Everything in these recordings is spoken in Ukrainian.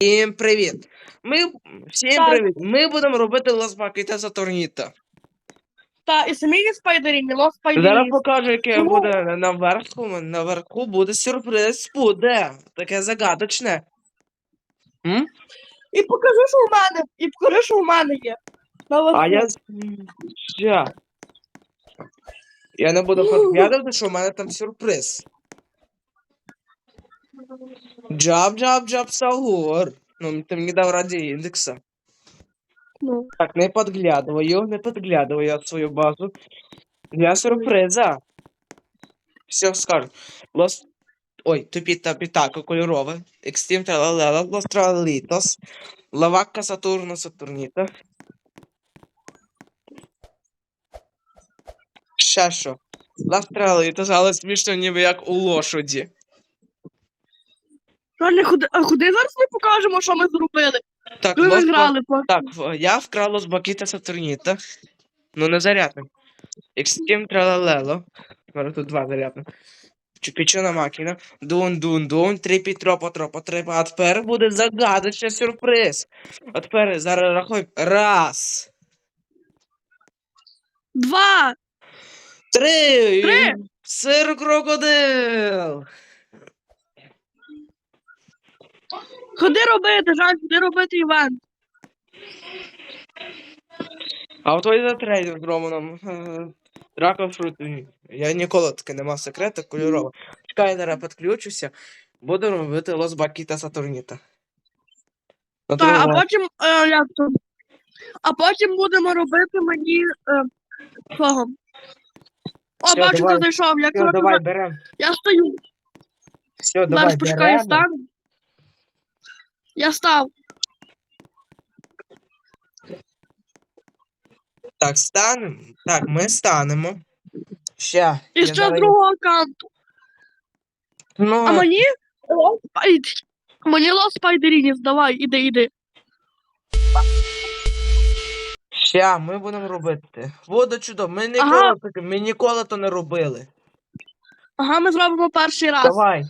Всім привіт! Ми всім Так. привіт! Ми будемо робити Лас Бакіта Сатурніта. Та і самі спайдеріні, лос Зараз покажу, яке Чому? буде наверху. Наверху буде сюрприз. Буде таке загадочне. М? І покажи, що у мене. І покажи, що у мене є. Наверху. А я. з- Я не буду розглядати, що в мене там сюрприз. Джаб, джаб, джаб, сагор. Ну, ти мені дав раді індекса. Ну. Так, не подглядываю, не подглядываю от свою базу. Для сюрприза. Все скажу. Лос... Ой, тупіта пітака кольорове. Екстім тралалела, лостралітос. Лавакка Сатурна Сатурніта. Ще що? Ластралітос, але смішно ніби як у лошаді. Реально, а куди зараз ми покажемо, що ми зробили? Так, Ми лос... виграли по. Так, в- я вкрала з Бакіта Сатурніта. Ну, не зарядним. Екстім тралалело. Зараз тут два зарядних. Чупічона макіна. Дун, дун, дун. Трипі, тропа, тропа, трипа. А тепер буде загадочний сюрприз. А тепер зараз рахуй. Раз. Два! Три. Три. Сир крокодил. Ходи робити, Жан, ходи робити івент. А от ой за трейдер з Романом. Драка фрут. Я ніколи таки не мав секрета кольорова. Чекай, зараз підключуся. Буду робити Лос Бакіта Сатурніта. На Так, а другому потім. Е, як то? А потім будемо робити мені. Е, кого? О, бачу, давай. ти зайшов. Я, Все, давай, берем. я стою. Все, давай, Зараз почекай, беремо. стану. Я став. Так, станемо. Так, ми станемо. Ща. І ще з другого аккаунту. Ну, А мені Лос Спайд- Мені лос спайдерінів, давай, іди, іди. ща, ми будемо робити. Буде чудово. Ми ніколи, Ага. таке- ми ніколи то не робили. Ага, ми зробимо перший раз. Давай.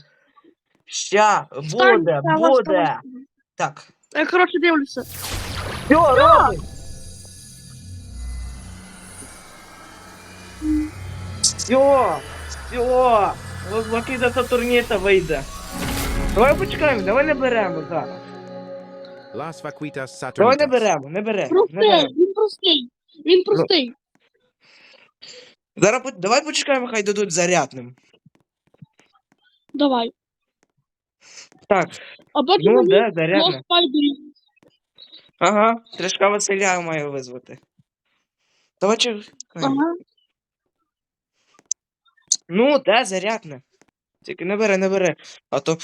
Ща, Встань, буде, встань, буде. встань. Так. Я, коротше, дивлюся. Все, робимо. Все, все. Локіда Сатурніта вийде. Давай почекаємо, давай не беремо зараз. Las vaquitas Давай не saturnitas. беремо, не беремо. Не Простий, беремо. він простий. Він простий. Зараз по- давай почекаємо, хай дадуть зарядним. Давай. Так, А потім ну де лос зарядне. спайдерінів. Ага, Трішка Василя маю визвати. Давай чи. Ага. Ну, де зарядне. Тільки не бери, не бери. А то.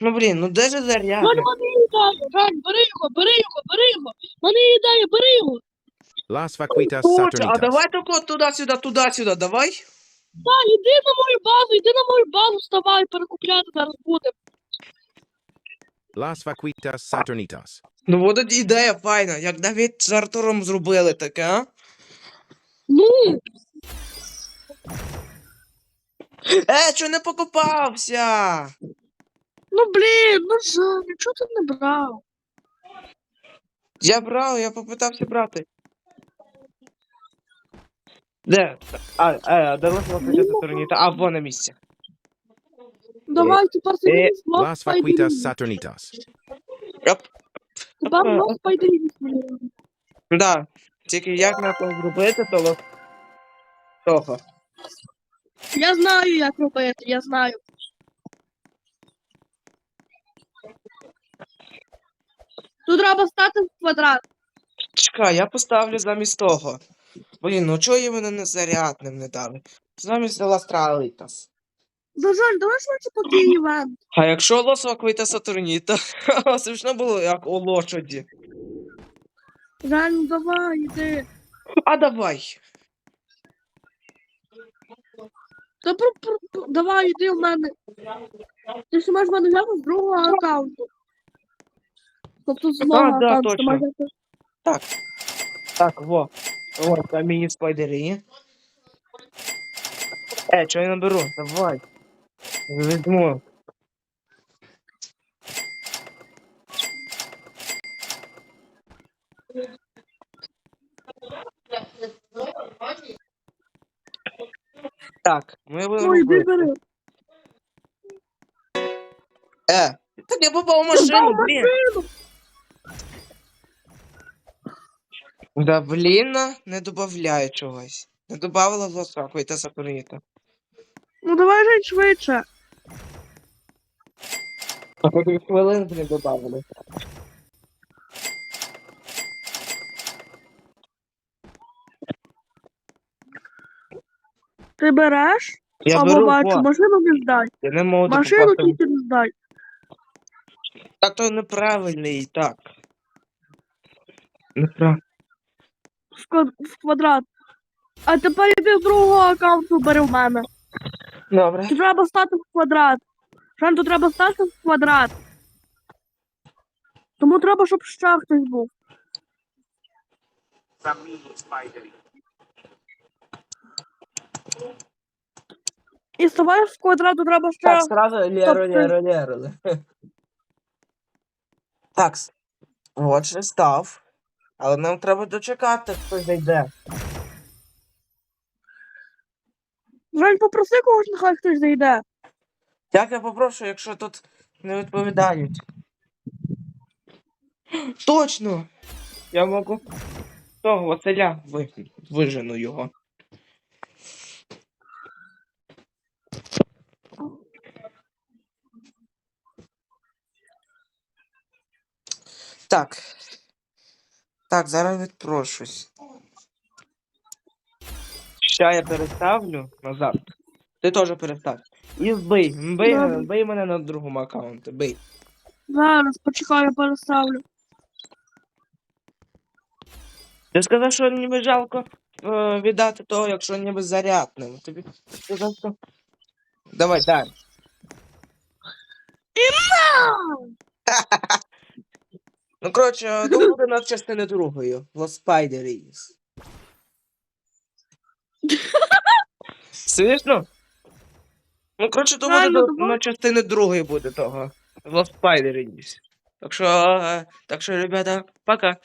Ну блін, ну де ж Жань, зарядне? мене. Жань, бери його, бери його, бери його. Мене ідея, бери його. Las vaquitas Точно, а saturnitas. давай тако туди-сюди, туди-сюди, давай. Так, іди на мою базу, іди на мою базу, вставай, перекупляти зараз буде. Las vaquitas saturnitas. Ну буде ідея файна, як навіть з Артуром зробили таке, а? Ну, Е, чого не покопався? ну блін, ну Жань, чого ти не брав? Я брав, я попитався брати. Де? А, а, де лошадка Сатурніта? А, во на місці. Давай, тепер ти Е, Las vaquitas saturnitas. Оп. Тепер Е, лос Да. Тільки як на то зробити, то ло- того. Я знаю, як робити, я знаю. Тут треба стати в квадрат. Чекай, я поставлю замість того. Блін, ну чого її мене не зарядним не дали? Замість Ластралітас. Да, Жаль, давай швидше поки. А якщо лосова квита Сатурніта, смішно було як у лошаді. Жаль, ну давай, іди. А давай. Та про, про, про- давай, іди в мене. Ти ж маєш мене взяти з другого аккаунту. Тобто з мого да, аккаунту. ти точно. маєш взяти- Так. Так, во. О, там міні спайдери. Е, чого я наберу? Давай. Візьму. Так, ми іди бери. Е, так я попав Ти машину, блін. Да, блін, не додавляє чогось. Не додавала лосаку і те сатурніта. Ну давай жить швидше. А поки хвилин не додавали. Ти береш? Я Або беру, бачу, во, машину не здай. я не можу Машину попасти. тільки не здай. Так то неправильний, так. Неправильно. В, квад- в квадрат. А тепер іди з другого аккаунту бери в мене. Добре. Тут треба стати в квадрат. Жан, тут треба стати в квадрат. Тому треба, щоб ще хтось був. І ставай в квадрату треба ще. Так, сразу Леру, Леру, Леру. Так, с- отже, став. Але нам треба дочекати, хто зайде. Жень, попроси когось, нехай хтось зайде. Як я попрошу, якщо тут не відповідають? Точно! Я можу того Василя ви, вижену його. Так. Так, зараз відпрошусь. Ща я переставлю назад. Ти теж перестав. І вбий. Вбий, Добре. вбий мене на другому аккаунті. Бий. Зараз, почекай, я переставлю. Ти сказав, що ніби жалко е, віддати того, якщо ніби зарядним. Тобі сказав, що... Давай, дай. Ну, коротше, то буде над частини другої. Lost Spideries. Смішно? Ну, коротше, то буде Правильно, до, на частини другої буде того. Lost Spideries. Так що, е, так що, ребята, пока.